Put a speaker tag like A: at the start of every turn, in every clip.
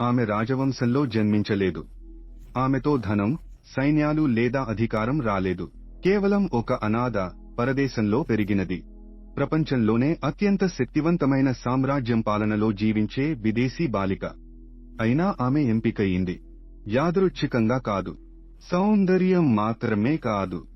A: ఆమె రాజవంశంలో జన్మించలేదు. ఆమెతో ధనం సైన్యాలు లేదా అధికారం రాలేదు. కేవలం ఒక అనాథ పరదేశంలో పెరిగినది. ప్రపంచంలోనే అత్యంత శక్తివంతమైన సామ్రాజ్యం పాలనలో జీవించే విదేశీ బాలిక అయినా ఆమె ఎంపికయింది. యాదృచ్ఛికంగా కాదు. సౌందర్యం మాత్రమే కాదు.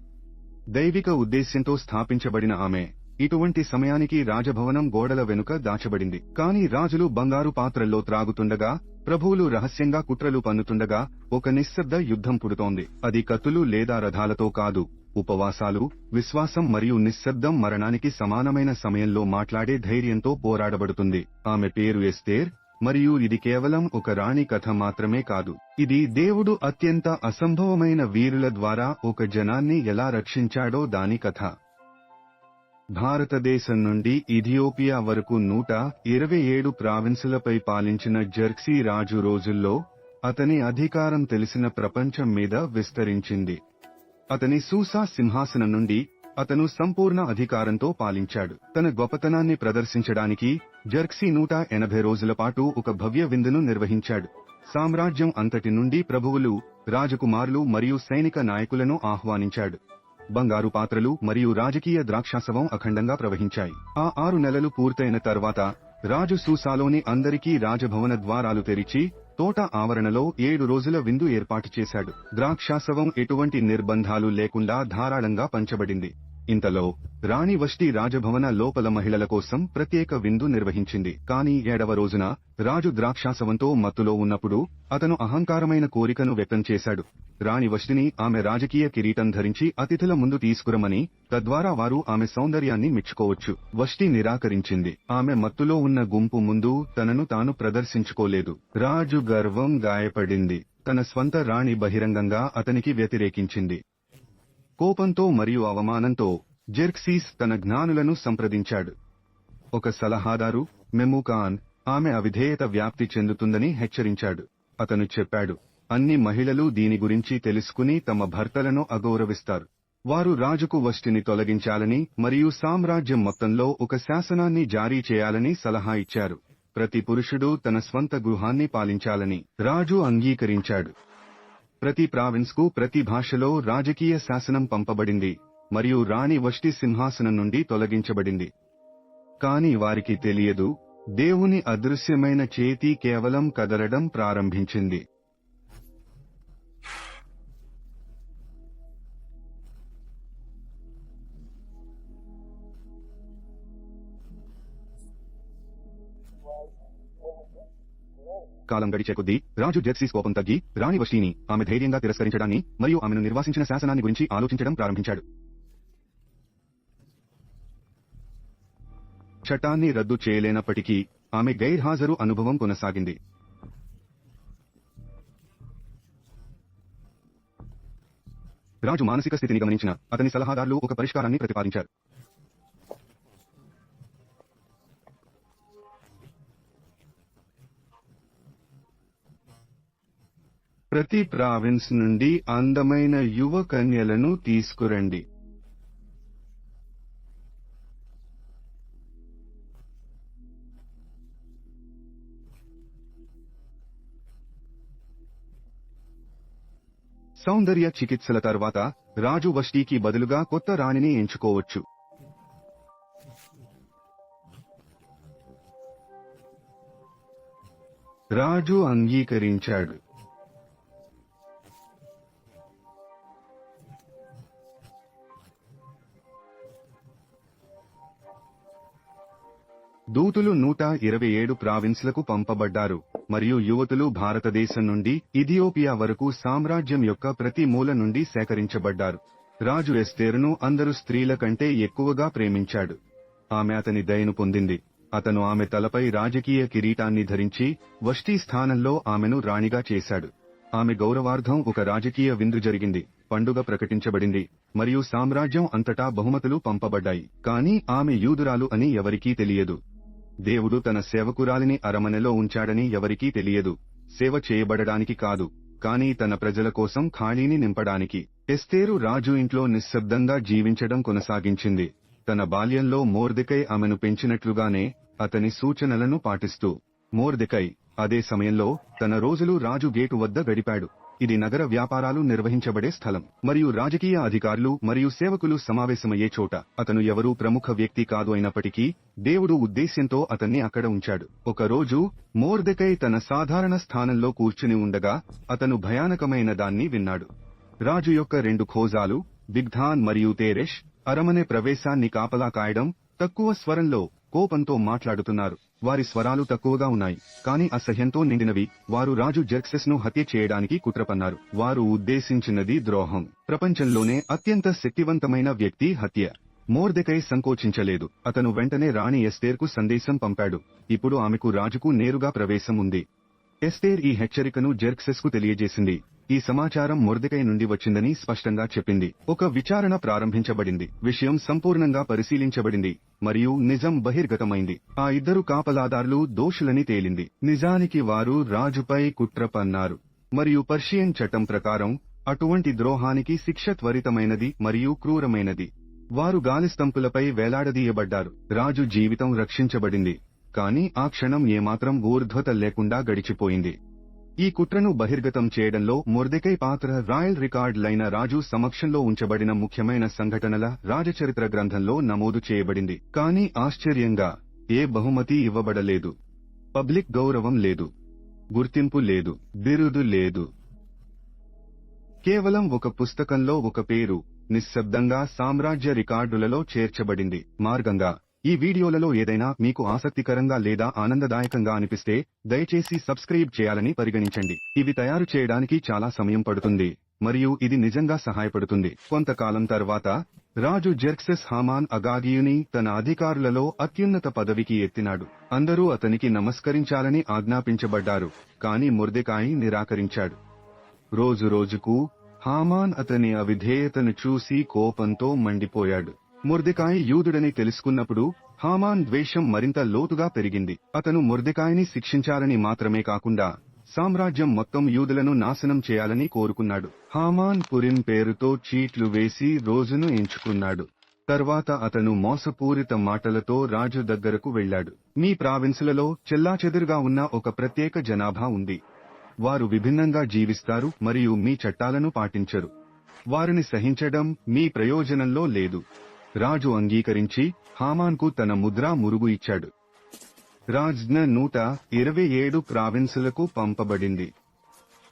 A: దైవిక ఉద్దేశ్యంతో స్థాపించబడిన ఆమె ఇటువంటి సమయానికి రాజభవనం గోడల వెనుక దాచబడింది. కాని రాజులు బంగారు పాత్రల్లో త్రాగుతుండగా ప్రభువులు రహస్యంగా కుట్రలు పన్నుతుండగా ఒక నిశ్శబ్ద యుద్ధం పుడుతోంది. అది కత్తులు లేదా రథాలతో కాదు. ఉపవాసాలు విశ్వాసం మరియు నిశ్శబ్దం మరణానికి సమానమైన సమయంలో మాట్లాడే ధైర్యంతో పోరాడబడుతుంది. ఆమె పేరు ఎస్తేర్ మరియు ఇది కేవలం ఒక రాణి కథ మాత్రమే కాదు. ఇది దేవుడు అత్యంత అసంభవమైన వీరుల ద్వారా ఒక జనాన్ని ఎలా రక్షించాడో దాని కథ. భారతదేశం నుండి ఇథియోపియా వరకు నూట ఇరవై ఏడు ప్రావిన్సులపై పాలించిన జర్క్సీ రాజు రోజుల్లో అతని అధికారం తెలిసిన ప్రపంచం మీద విస్తరించింది. అతని సూసా సింహాసనం నుండి అతను సంపూర్ణ అధికారంతో పాలించాడు. తన గొప్పతనాన్ని ప్రదర్శించడానికి జర్క్సీ నూట ఎనభై రోజుల పాటు ఒక భవ్య విందును నిర్వహించాడు. సామ్రాజ్యం అంతటి నుండి ప్రభువులు రాజకుమారులు మరియు సైనిక నాయకులను ఆహ్వానించాడు. బంగారు పాత్రలు మరియు రాజకీయ ద్రాక్షాసవం అఖండంగా ప్రవహించాయి. ఆ ఆరు నెలలు పూర్తయిన తర్వాత రాజు సూసాలోని అందరికీ రాజభవన ద్వారాలు తెరిచి తోట ఆవరణలో ఏడు రోజుల విందు ఏర్పాటు చేశాడు. ద్రాక్షాసవం ఎటువంటి నిర్బంధాలు లేకుండా ధారాళంగా పంచబడింది. ఇంతలో రాణి వష్టి రాజభవన లోపల మహిళల కోసం ప్రత్యేక విందు నిర్వహించింది. కానీ ఏడవ రోజున రాజు ద్రాక్షాసవంతో మత్తులో ఉన్నప్పుడు అతను అహంకారమైన కోరికను వ్యక్తం చేశాడు. రాణి వష్టిని ఆమె రాజకీయ కిరీటం ధరించి అతిథుల ముందు తీసుకురమని తద్వారా వారు ఆమె సౌందర్యాన్ని మెచ్చుకోవచ్చు. వష్టి నిరాకరించింది. ఆమె మత్తులో ఉన్న గుంపు ముందు తనను తాను ప్రదర్శించుకోలేదు. రాజు గర్వం గాయపడింది. తన స్వంత రాణి బహిరంగంగా అతనికి వ్యతిరేకించింది. కోపంతో మరియు అవమానంతో జెర్క్సీస్ తన జ్ఞానులను సంప్రదించాడు. ఒక సలహాదారు మెముకాన్ ఆమె అవిధేయత వ్యాప్తి చెందుతుందని హెచ్చరించాడు. అతను చెప్పాడు అన్ని మహిళలు దీని గురించి తెలుసుకుని తమ భర్తలను అగౌరవిస్తారు. వారు రాజుకు వష్టిని తొలగించాలని మరియు సామ్రాజ్యం మొత్తంలో ఒక శాసనాన్ని జారీ చేయాలని సలహా ఇచ్చారు. ప్రతి పురుషుడు తన స్వంత గృహాన్ని పాలించాలని రాజు అంగీకరించాడు. ప్రతి ప్రావిన్స్కు ప్రతి భాషలో రాజకీయ శాసనం పంపబడింది మరియు రాణి వష్టి సింహాసనం నుండి తొలగించబడింది. కాని వారికి తెలియదు దేవుని అదృశ్యమైన చేతి కేవలం కదలడం ప్రారంభించింది. కాలం గడిచే కొద్దీ రాజు జెర్సీస్ కోపం తగ్గి రాణి వష్టిని ఆమె ధైర్యంగా తిరస్కరించడాన్ని మరియు ఆమెను నిర్వాసించిన శాసనాన్ని గురించి ఆలోచించడం ప్రారంభించాడు. చట్టాన్ని రద్దు చేయలేనప్పటికీ ఆమె గైర్హాజరు అనుభవం కొనసాగింది. రాజు మానసిక స్థితిని గమనించిన అతని సలహాదారులు ఒక పరిష్కారాన్ని ప్రతిపాదించారు. ప్రతి ప్రావిన్స్ నుండి అందమైన యువ కన్యలను తీసుకురండి. సౌందర్య చికిత్సల తర్వాత రాజు వష్టీకి బదులుగా కొత్త రాణిని ఎంచుకోవచ్చు. రాజు అంగీకరించాడు. దూతులు నూట ఇరవై ఏడు ప్రావిన్స్లకు పంపబడ్డారు మరియు యువతులు భారతదేశం నుండి ఇథియోపియా వరకు సామ్రాజ్యం యొక్క ప్రతి మూల నుండి సేకరించబడ్డారు. రాజు ఎస్తేరును అందరు స్త్రీల కంటే ఎక్కువగా ప్రేమించాడు. ఆమె అతని దయను పొందింది. అతను ఆమె తలపై రాజకీయ కిరీటాన్ని ధరించి వష్టీ స్థానంలో ఆమెను రాణిగా చేశాడు. ఆమె గౌరవార్థం ఒక రాజకీయ విందు జరిగింది పండుగ ప్రకటించబడింది మరియు సామ్రాజ్యం అంతటా బహుమతులు పంపబడ్డాయి. కానీ ఆమె యూదురాలు అని ఎవరికీ తెలియదు. దేవుడు తన సేవకురాలిని అరమనెలో ఉంచాడని ఎవరికీ తెలియదు. సేవ చేయబడడానికి కాదు కానీ తన ప్రజల కోసం ఖాళీని నింపడానికి. ఎస్తేరు రాజు ఇంట్లో నిశ్శబ్దంగా జీవించడం కొనసాగించింది. తన బాల్యంలో మోర్దికై ఆమెను పెంచినట్లుగానే అతని సూచనలను పాటిస్తూ మోర్దికై అదే సమయంలో తన రోజులు రాజు గేటు వద్ద గడిపాడు. ఇది నగర వ్యాపారాలు నిర్వహించబడే స్థలం. మరియు రాజకీయ అధికారులు మరియు సేవకులు సమావేశమయ్యే చోట అతను ఎవరూ ప్రముఖ వ్యక్తి కాదు అయినప్పటికీ దేవుడు ఉద్దేశ్యంతో అతన్ని అక్కడ ఉంచాడు. ఒక రోజు మోర్దెకై తన సాధారణ స్థానంలో కూర్చుని ఉండగా అతను భయానకమైన దాన్ని విన్నాడు. రాజు యొక్క రెండు ఖోజాలు బిగ్ధాన్ మరియు తేరెష్ అరమనే ప్రవేశాన్ని కాపలా కాయడం తక్కువ స్వరంలో కోపంతో మాట్లాడుతున్నారు. వారి స్వరాలు తక్కువగా ఉన్నాయి. కానీ అసహ్యంతో నిండినవి. వారు రాజు జర్క్సెస్ను హత్య చేయడానికి కుట్రపన్నారు. వారు ఉద్దేశించినది ద్రోహం. ప్రపంచంలోనే అత్యంత శక్తివంతమైన వ్యక్తి హత్య. మోర్దెకై సంకోచించలేదు. అతను వెంటనే రాణి ఎస్తేర్కు సందేశం పంపాడు. ఇప్పుడు ఆమెకు రాజుకు నేరుగా ప్రవేశం ఉంది. ఎస్తేర్ ఈ హెచ్చరికను జెర్క్సెస్కు తెలియజేసింది. ఈ సమాచారం మొర్దెకై నుండి వచ్చిందని స్పష్టంగా చెప్పింది. ఒక విచారణ ప్రారంభించబడింది. విషయం సంపూర్ణంగా పరిశీలించబడింది. మరియు నిజం బహిర్గతమైంది. ఆ ఇద్దరు కాపలాదారులు దోషులని తేలింది. నిజానికి వారు రాజుపై కుట్ర పన్నారు. మరియు పర్షియన్ చట్టం ప్రకారం అటువంటి ద్రోహానికి శిక్ష త్వరితమైనది మరియు క్రూరమైనది. వారు గాలిస్తంపులపై వేలాడదీయబడ్డారు. రాజు జీవితం రక్షించబడింది. కానీ ఆ క్షణం ఏమాత్రం ఊర్ధ్వత లేకుండా గడిచిపోయింది. ఈ కుట్రను బహిర్గతం చేయడంలో మొర్దెకై పాత్ర రాయల్ రికార్డులైన రాజు సమక్షంలో ఉంచబడిన ముఖ్యమైన సంఘటనల రాజచరిత్ర గ్రంథంలో నమోదు చేయబడింది. కానీ ఆశ్చర్యంగా ఏ బహుమతి ఇవ్వబడలేదు. పబ్లిక్ గౌరవం లేదు. గుర్తింపు లేదు. బిరుదు లేదు. కేవలం ఒక పుస్తకంలో ఒక పేరు నిశ్శబ్దంగా సామ్రాజ్య రికార్డులలో చేర్చబడింది. మార్గంగా ఈ వీడియోలలో ఏదైనా మీకు ఆసక్తికరంగా లేదా ఆనందదాయకంగా అనిపిస్తే దయచేసి సబ్స్క్రైబ్ చేయాలని పరిగణించండి. ఇవి తయారు చేయడానికి చాలా సమయం పడుతుంది మరియు ఇది నిజంగా సహాయపడుతుంది. కొంతకాలం తర్వాత రాజు జెర్క్సెస్ హామాన్ అగాగియుని తన అధికారులలో అత్యున్నత పదవికి ఎత్తినాడు. అందరూ అతనికి నమస్కరించాలని ఆజ్ఞాపించబడ్డారు కాని ముర్దెకాయి నిరాకరించాడు. రోజు రోజుకు హామాన్ అతని అవిధేయతను చూసి కోపంతో మండిపోయాడు. మొర్దెకాయి యూదుడని తెలుసుకున్నప్పుడు హామాన్ ద్వేషం మరింత లోతుగా పెరిగింది. అతను ముర్దెకాయిని శిక్షించాలని మాత్రమే కాకుండా సామ్రాజ్యం మొత్తం యూదులను నాశనం చేయాలని కోరుకున్నాడు. హామాన్ పురిన్ పేరుతో చీట్లు వేసి రోజును ఎంచుకున్నాడు. తర్వాత అతను మోసపూరిత మాటలతో రాజు దగ్గరకు వెళ్ళాడు. మీ ప్రావిన్సులలో చెల్లాచెదురుగా ఉన్న ఒక ప్రత్యేక జనాభా ఉంది. వారు విభిన్నంగా జీవిస్తారు మరియు మీ చట్టాలను పాటించరు. వారిని సహించడం మీ ప్రయోజనంలో లేదు. రాజు అంగీకరించి హామాన్కు తన ముద్రా మురుగు ఇచ్చాడు. రాజ్ఞ నూట ఇరవై ఏడు ప్రావిన్సులకు పంపబడింది.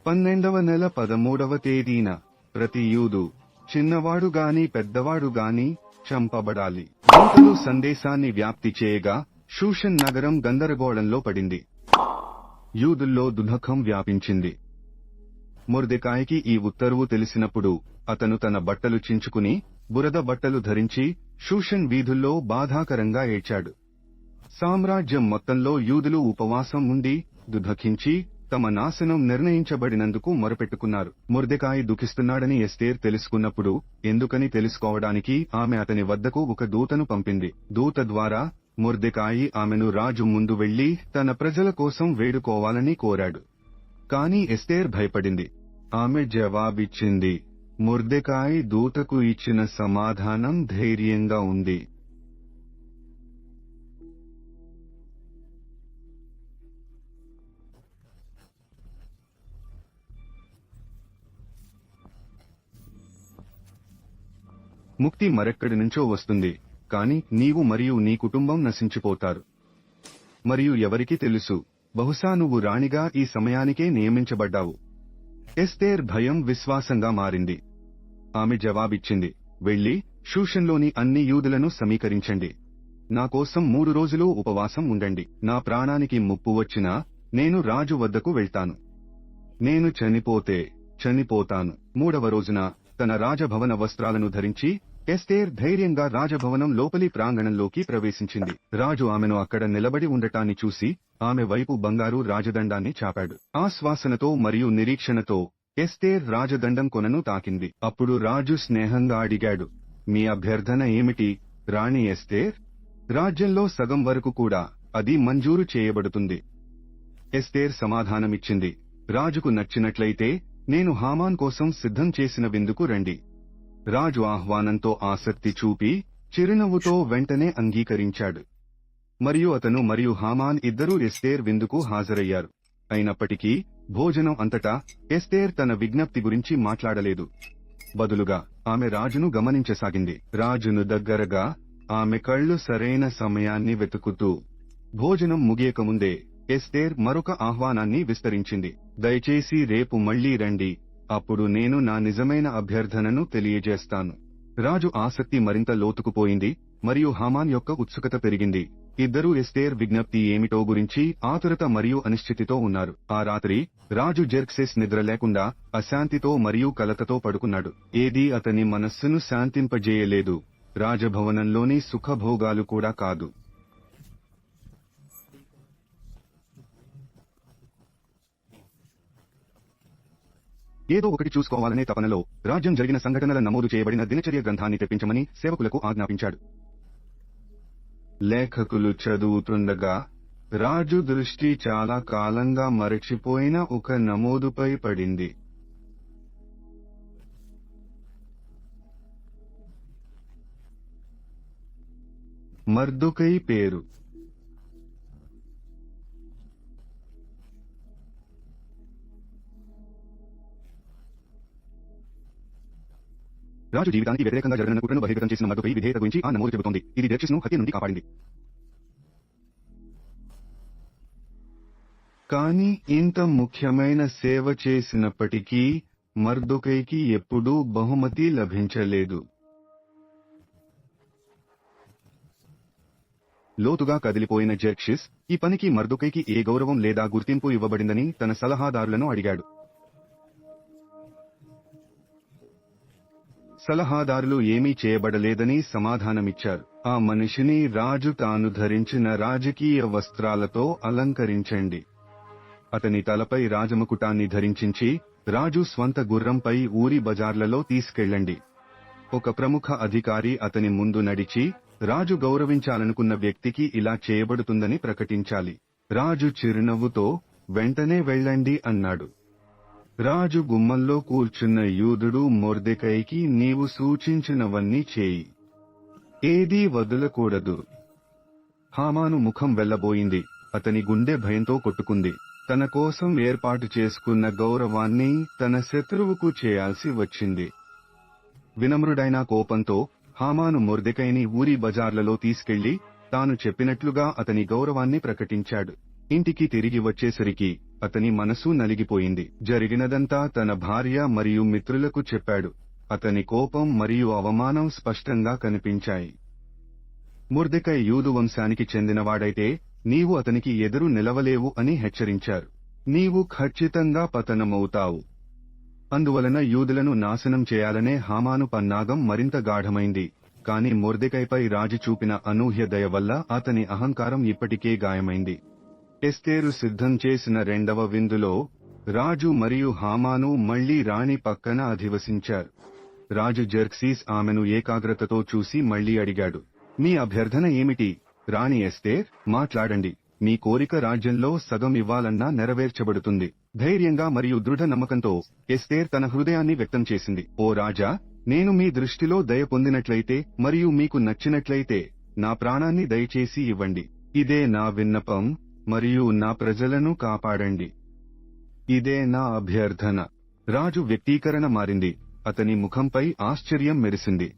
A: పన్నెండవ నెల పదమూడవ తేదీన ప్రతి యూదు చిన్నవాడు గాని పెద్దవాడు గాని చంపబడాలి. దూతలు సందేశాన్ని వ్యాప్తి చేయగా షూషన్ నగరం గందరగోళంలో పడింది. యూదుల్లో దుఃఖం వ్యాపించింది. మొర్దెకాయికి ఈ ఉత్తర్వు తెలిసినప్పుడు అతను తన బట్టలు చించుకుని బురద బట్టలు ధరించి షూషన్ వీధుల్లో బాధాకరంగా ఏడ్చాడు. సామ్రాజ్యం మొత్తంలో యూదులు ఉపవాసం ఉండి దుధఖించి తమ నాశనం నిర్ణయించబడినందుకు మొరపెట్టుకున్నారు. ముర్దెకాయి దుఃఖిస్తున్నాడని ఎస్తేర్ తెలుసుకున్నప్పుడు ఎందుకని తెలుసుకోవడానికి ఆమె అతని వద్దకు ఒక దూతను పంపింది. దూత ద్వారా ముర్దెకాయి ఆమెను రాజు ముందు వెళ్ళి తన ప్రజల కోసం వేడుకోవాలని కోరాడు. కాని ఎస్తేర్ భయపడింది. ఆమె జవాబిచ్చింది. ముర్దెకాయి దూతకు ఇచ్చిన సమాధానం ధైర్యంగా ఉంది. ముక్తి మరెక్కడి నుంచో వస్తుంది కాని నీవు మరియు నీ కుటుంబం నశించిపోతారు. మరియు ఎవరికి తెలుసు బహుశా నువ్వు రాణిగా ఈ సమయానికే నియమించబడ్డావు. ఎస్తేర్ భయం విశ్వాసంగా మారింది. ఆమె జవాబిచ్చింది. వెళ్ళి షూషన్లోని అన్ని యూదులను సమీకరించండి. నా కోసం మూడు రోజులు ఉపవాసం ఉండండి. నా ప్రాణానికి ముప్పు వచ్చినా నేను రాజు వద్దకు వెళ్తాను. నేను చనిపోతే చనిపోతాను. మూడవ రోజున తన రాజభవన వస్త్రాలను ధరించి ఎస్తేర్ ధైర్యంగా రాజభవనం లోపలి ప్రాంగణంలోకి ప్రవేశించింది. రాజు ఆమెను అక్కడ నిలబడి ఉండటాన్ని చూసి ఆమె వైపు బంగారు రాజదండాన్ని చాపాడు. ఆశ్వాసనతో మరియు నిరీక్షణతో ఎస్తేర్ రాజదండం కొనను తాకింది. అప్పుడు రాజు స్నేహంగా అడిగాడు మీ అభ్యర్థన ఏమిటి? రాణి ఎస్తేర్? రాజ్యంలో సగం వరకు కూడా అది మంజూరు చేయబడుతుంది. ఎస్తేర్ సమాధానమిచ్చింది రాజుకు నచ్చినట్లయితే నేను హామాన్ కోసం సిద్ధం చేసిన విందుకు రండి. రాజు ఆహ్వానంతో ఆసక్తి చూపి చిరునవ్వుతో వెంటనే అంగీకరించాడు. మరియు అతను మరియు హామాన్ ఇద్దరూ ఎస్తేర్ విందుకు హాజరయ్యారు. అయినప్పటికీ భోజనం అంతటా ఎస్తేర్ తన విజ్ఞప్తి గురించి మాట్లాడలేదు. బదులుగా ఆమె రాజును గమనించసాగింది. రాజును దగ్గరగా ఆమె కళ్ళు సరైన సమయాన్ని వెతుకుతూ భోజనం ముగియకముందే ఎస్తేర్ మరొక ఆహ్వానాన్ని విస్తరించింది. దయచేసి రేపు మళ్ళీ రండి. అప్పుడు నేను నా నిజమైన అభ్యర్థనను తెలియజేస్తాను. రాజు ఆసక్తి మరింత లోతుకుపోయింది. మరియు హామాన్ యొక్క ఉత్సుకత పెరిగింది. ఇద్దరూ ఎస్తేర్ విజ్ఞప్తి ఏమిటో గురించి ఆతురత మరియు అనిశ్చితితో ఉన్నారు. ఆ రాత్రి రాజు జెర్క్సెస్ నిద్ర లేకుండా అశాంతితో మరియు కలతతో పడుకున్నాడు. ఏదీ అతని మనస్సును శాంతింపజేయలేదు. రాజభవనంలోని సుఖభోగాలు కూడా కాదు. ఏదో ఒకటి చూసుకోవాలనే తపనలో రాజ్యం జరిగిన సంఘటనల నమోదు చేయబడిన దినచర్య గ్రంథాన్ని తెప్పించమని సేవకులకు ఆజ్ఞాపించాడు. లేఖకులు చదువుతుండగా రాజు దృష్టి చాలా కాలంగా మరచిపోయిన ఒక నమోదుపై పడింది. మర్దుకై పేరు. రాజు జీవితానికి వ్యతిరేకంగా జరగన కుట్రను బహిర్గతం చేసిన మద్దతుపై విధేయత గురించి ఆ నమోదు చెబుతోంది. ఇది డెర్చిస్ను హత్య నుండి కాపాడింది. కానీ ఇంత ముఖ్యమైన సేవ చేసినప్పటికీ మర్దుకైకి ఎప్పుడూ బహుమతి లభించలేదు. లోతుగా కదిలిపోయిన జెర్క్షిస్ ఈ పనికి మర్దుకైకి ఏ గౌరవం లేదా గుర్తింపు ఇవ్వబడిందని తన సలహాదారులను అడిగాడు. సలహాదారులు ఏమీ చేయబడలేదని సమాధానమిచ్చారు. ఆ మనిషిని రాజు తాను ధరించిన రాజకీయ వస్త్రాలతో అలంకరించండి. అతని తలపై రాజముకుటాన్ని ధరించించి రాజు స్వంత గుర్రంపై ఊరి బజార్లలో తీసుకెళ్ళండి. ఒక ప్రముఖ అధికారి అతని ముందు నడిచి రాజు గౌరవించాలనుకున్న వ్యక్తికి ఇలా చేయబడుతుందని ప్రకటించాలి. రాజు చిరునవ్వుతో వెంటనే వెళ్ళండి అన్నాడు. రాజు గుమ్మంలో కూర్చున్న యూదుడు మొర్దెకైకి నీవు సూచించినవన్నీ చేయి. ఏదీ వదలకూడదు. హామాను ముఖం వెళ్ళబోయింది అతని గుండె భయంతో కొట్టుకుంది. తన కోసం ఏర్పాటు చేసుకున్న గౌరవాన్ని తన శత్రువుకు చేయాల్సి వచ్చింది. వినమ్రుడైన కోపంతో హామాను మొర్దెకైని ఊరి బజార్లలో తీసుకెళ్ళి తాను చెప్పినట్లుగా అతని గౌరవాన్ని ప్రకటించాడు. ఇంటికి తిరిగి వచ్చేసరికి అతని మనసు నలిగిపోయింది. జరిగినదంతా తన భార్య మరియు మిత్రులకు చెప్పాడు. అతని కోపం మరియు అవమానం స్పష్టంగా కనిపించాయి. ముర్దెకై యూదు వంశానికి చెందినవాడైతే నీవు అతనికి ఎదురు నిలవలేవు అని హెచ్చరించారు. నీవు ఖచ్చితంగా పతనమవుతావు. అందువలన యూదులను నాశనం చేయాలనే హామాను పన్నాగం మరింత గాఢమైంది. కాని మొర్దెకైపై రాజు చూపిన అనూహ్య దయ వల్ల అతని అహంకారం ఇప్పటికే గాయమైంది. ఎస్తేరు సిద్ధం చేసిన రెండవ విందులో రాజు మరియు హామాను మళ్ళీ రాణి పక్కన అధివసించారు. రాజు జర్క్సీస్ ఆమెను ఏకాగ్రతతో చూసి మళ్ళీ అడిగాడు మీ అభ్యర్థన ఏమిటి? రాణి ఎస్తేర్ మాట్లాడండి. మీ కోరిక రాజ్యంలో సగం ఇవ్వాలన్నా నెరవేర్చబడుతుంది. ధైర్యంగా మరియు దృఢ నమ్మకంతో ఎస్తేర్ తన హృదయాన్ని వ్యక్తం చేసింది. ఓ రాజా నేను మీ దృష్టిలో దయ పొందినట్లయితే మరియు మీకు నచ్చినట్లయితే నా ప్రాణాన్ని దయచేసి ఇవ్వండి. ఇదే నా విన్నపం. మరియు నా ప్రజలను కాపాడండి. ఇదే నా అభ్యర్థన. రాజు వ్యక్తీకరణ మారింది. అతని ముఖంపై ఆశ్చర్యం మెరిసింది.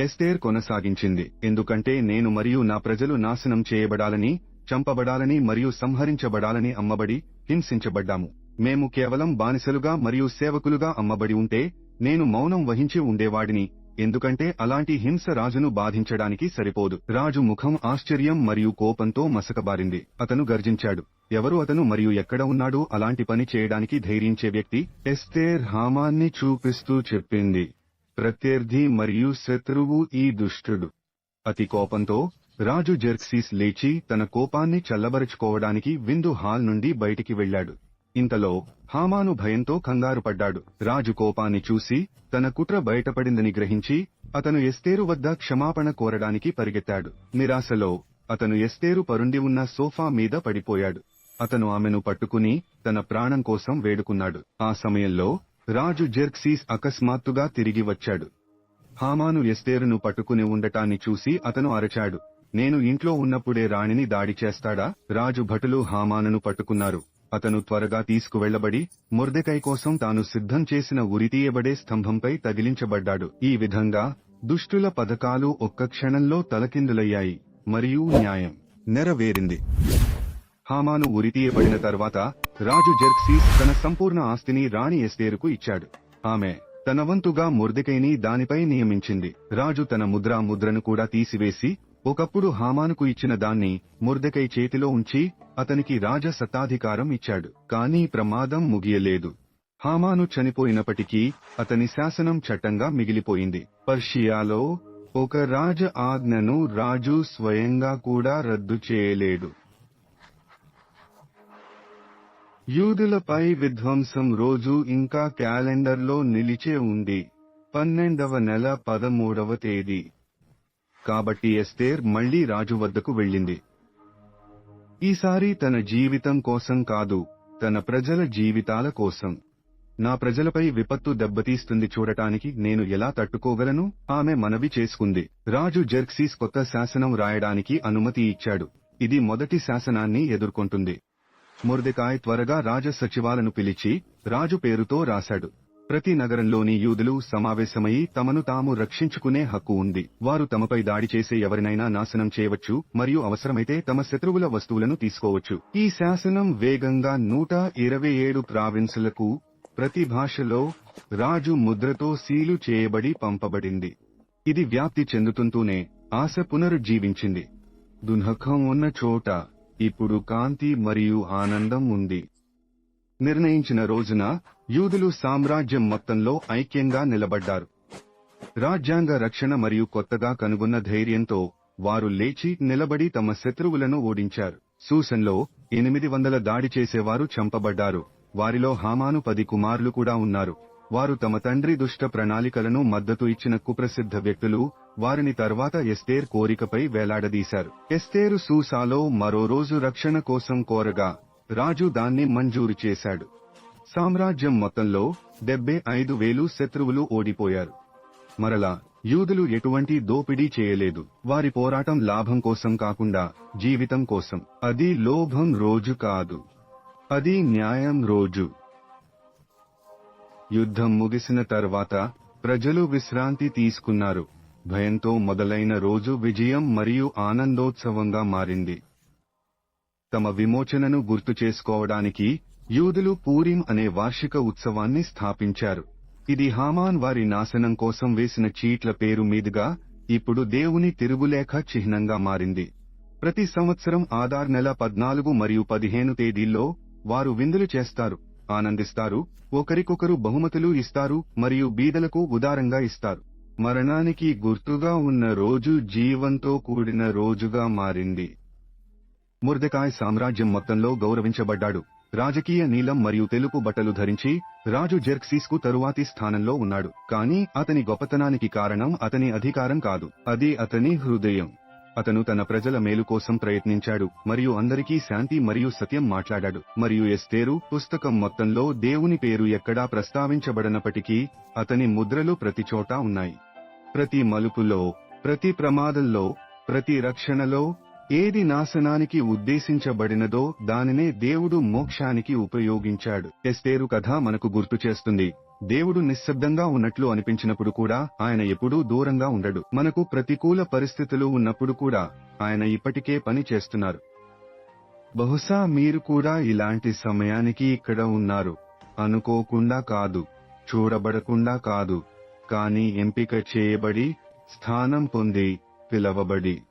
A: ఎస్తేర్ కొనసాగించింది. ఎందుకంటే నేను మరియు నా ప్రజలు నాశనం చేయబడాలని చంపబడాలని మరియు సంహరించబడాలని అమ్మబడి హింసించబడ్డాము. మేము కేవలం బానిసలుగా మరియు సేవకులుగా అమ్మబడి ఉంటే నేను మౌనం వహించి ఉండేవాడిని. ఎందుకంటే అలాంటి హింస రాజును బాధించడానికి సరిపోదు. రాజు ముఖం ఆశ్చర్యం మరియు కోపంతో మసకబారింది. అతను గర్జించాడు. ఎవరు అతను మరియు ఎక్కడ ఉన్నాడు? అలాంటి పని చేయడానికి ధైర్యించే వ్యక్తి ఎస్తేర్ హామాన్ని చూపిస్తూ చెప్పింది. ప్రత్యర్థి మరియు శత్రువు ఈ దుష్టుడు. అతి కోపంతో రాజు జెర్క్సీస్ లేచి తన కోపాన్ని చల్లబరుచుకోవడానికి విందు హాల్ నుండి బయటికి వెళ్ళాడు ఇంతలో హామాను భయంతో కంగారు పడ్డాడు. రాజు కోపాన్ని చూసి తన కుట్ర బయటపడిందని గ్రహించి అతను ఎస్తేరు వద్ద క్షమాపణ కోరడానికి పరిగెత్తాడు. నిరాశలో అతను ఎస్తేరు పరుండి ఉన్న సోఫా మీద పడిపోయాడు. అతను ఆమెను పట్టుకుని తన ప్రాణం కోసం వేడుకున్నాడు. ఆ సమయంలో రాజు జెర్క్సీస్ అకస్మాత్తుగా తిరిగి వచ్చాడు. హామాను ఎస్తేరును పట్టుకుని ఉండటాన్ని చూసి అతను అరచాడు. నేను ఇంట్లో ఉన్నప్పుడే రాణిని దాడి చేస్తాడా? రాజు భటులు హామానును పట్టుకున్నారు. అతను త్వరగా తీసుకువెళ్ళబడి మొర్దెకై కోసం తాను సిద్ధం చేసిన ఉరితీయబడే స్తంభంపై తగిలించబడ్డాడు. ఈ విధంగా దుష్టుల పథకాలు ఒక్క క్షణంలో తలకిందులయ్యాయి. మరియు న్యాయం నెరవేరింది. హామాను ఉరితీయబడిన తర్వాత రాజు జెర్క్సీస్ తన సంపూర్ణ ఆస్తిని రాణి ఎస్తేరుకు ఇచ్చాడు. ఆమె తన వంతుగా ముర్దికైని దానిపై నియమించింది. రాజు తన ముద్రా ముద్రను కూడా తీసివేసి ఒకప్పుడు హామానుకు ఇచ్చిన దాన్ని ముర్దకై చేతిలో ఉంచి అతనికి రాజ సత్తాధికారం ఇచ్చాడు కానీ ప్రమాదం ముగియలేదు. హామాను చనిపోయినప్పటికీ అతని శాసనం చట్టంగా మిగిలిపోయింది. పర్షియాలో ఒక రాజ ఆజ్ఞను రాజు స్వయంగా కూడా రద్దు చేయలేడు. యూదులపై విధ్వంసం రోజు ఇంకా క్యాలెండర్లో నిలిచే ఉంది. పన్నెండవ నెల పదమూడవ తేదీ. కాబట్టి ఎస్తేర్ మళ్ళీ రాజు వద్దకు వెళ్ళింది. ఈసారి తన జీవితం కోసం కాదు తన ప్రజల జీవితాల కోసం. నా ప్రజలపై విపత్తు దెబ్బతీస్తుంది చూడటానికి నేను ఎలా తట్టుకోగలను? ఆమె మనవి చేసుకుంది. రాజు జెర్క్సీస్ కొత్త శాసనం రాయడానికి అనుమతి ఇచ్చాడు. ఇది మొదటి శాసనాన్ని ఎదుర్కొంటుంది. మొర్దెకాయ్ త్వరగా రాజ సచివాలను పిలిచి రాజు పేరుతో రాశాడు. ప్రతి నగరంలోని యూదులు సమావేశమై తమను తాము రక్షించుకునే హక్కు ఉంది. వారు తమపై దాడి చేసే ఎవరినైనా నాశనం చేయవచ్చు మరియు అవసరమైతే తమ శత్రువుల వస్తువులను తీసుకోవచ్చు. ఈ శాసనం వేగంగా నూట ఇరవై ఏడు ప్రావిన్సులకు ప్రతి భాషలో రాజు ముద్రతో సీలు చేయబడి పంపబడింది. ఇది వ్యాప్తి చెందుతుంటూనే ఆశ పునరుజ్జీవించింది. దునఖం ఉన్న చోట ఇప్పుడు కాంతి మరియు ఆనందం ఉంది. నిర్ణయించిన రోజున యూదులు సామ్రాజ్యం మొత్తంలో ఐక్యంగా నిలబడ్డారు. రాజ్యాంగ రక్షణ మరియు కొత్తగా కనుగొన్న ధైర్యంతో వారు లేచి నిలబడి తమ శత్రువులను ఓడించారు. సూసన్లో ఎనిమిది వందల దాడి చేసేవారు చంపబడ్డారు. వారిలో హామాను పది కుమారులు కూడా ఉన్నారు. వారు తమ తండ్రి దుష్ట ప్రణాళికలను మద్దతు ఇచ్చిన కుప్రసిద్ధ వ్యక్తులు వారిని తర్వాత ఎస్తేర్ కోరికపై వేలాడదీశారు. ఎస్తేరు సూసాలో మరో రోజు రక్షణ కోసం కోరగా రాజు దాన్ని మంజూరు చేశాడు. సామ్రాజ్యం మొత్తంలో డెబ్బై ఐదు వేలు శత్రువులు ఓడిపోయారు. మరలా యూదులు ఎటువంటి దోపిడీ చేయలేదు. వారి పోరాటం లాభం కోసం కాకుండా జీవితం కోసం. అది లోభం రోజు కాదు. అది న్యాయం రోజు. యుద్ధం ముగిసిన తర్వాత ప్రజలు విశ్రాంతి తీసుకున్నారు. భయంతో మొదలైన రోజు విజయం మరియు ఆనందోత్సవంగా మారింది. తమ విమోచనను గుర్తు చేసుకోవడానికి యూదులు పూరిం అనే వార్షిక ఉత్సవాన్ని స్థాపించారు. ఇది హామాన్ వారి నాశనం కోసం వేసిన చీట్ల పేరు మీదుగా ఇప్పుడు దేవుని తిరుగులేఖ చిహ్నంగా మారింది. ప్రతి సంవత్సరం ఆధార్ నెల పద్నాలుగు మరియు పదిహేను తేదీల్లో వారు విందులు చేస్తారు ఆనందిస్తారు ఒకరికొకరు బహుమతులు ఇస్తారు మరియు బీదలకు ఉదారంగా ఇస్తారు. మరణానికి గుర్తుగా ఉన్న రోజు జీవంతో కూడిన రోజుగా మారింది. ముర్దెకాయ్ సామ్రాజ్యం మొత్తంలో గౌరవించబడ్డాడు. రాజకీయ నీలం మరియు తెలుపు బట్టలు ధరించి రాజు జెర్క్సీస్కు తరువాతి స్థానంలో ఉన్నాడు. కానీ అతని గొప్పతనానికి కారణం అతని అధికారం కాదు. అది అతని హృదయం. అతను తన ప్రజల మేలు కోసం ప్రయత్నించాడు మరియు అందరికీ శాంతి మరియు సత్యం మాట్లాడాడు. మరియు ఎస్తేరు పుస్తకం మొత్తంలో దేవుని పేరు ఎక్కడా ప్రస్తావించబడనప్పటికీ అతని ముద్రలు ప్రతి చోటా ఉన్నాయి. ప్రతి మలుపులో ప్రతి ప్రమాదంలో ప్రతి రక్షణలో ఏది నాశనానికి ఉద్దేశించబడినదో దానినే దేవుడు మోక్షానికి ఉపయోగించాడు. ఎస్తేరు కథ మనకు గుర్తు చేస్తుంది. దేవుడు నిశ్శబ్దంగా ఉన్నట్లు అనిపించినప్పుడు కూడా ఆయన ఎప్పుడూ దూరంగా ఉండడు. మనకు ప్రతికూల పరిస్థితులు ఉన్నప్పుడు కూడా ఆయన ఇప్పటికే పని చేస్తున్నారు. బహుశా మీరు కూడా ఇలాంటి సమయానికి ఇక్కడ ఉన్నారు. అనుకోకుండా కాదు చూడబడకుండా కాదు. కానీ ఎంపిక చేయబడి స్థానం పొంది పిలవబడి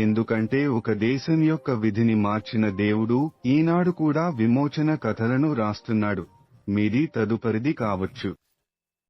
A: ఎందుకంటే ఒక దేశం యొక్క విధిని మార్చిన దేవుడు ఈనాడు కూడా విమోచన కథలను రాస్తున్నాడు. మీది తదుపరిది కావచ్చు.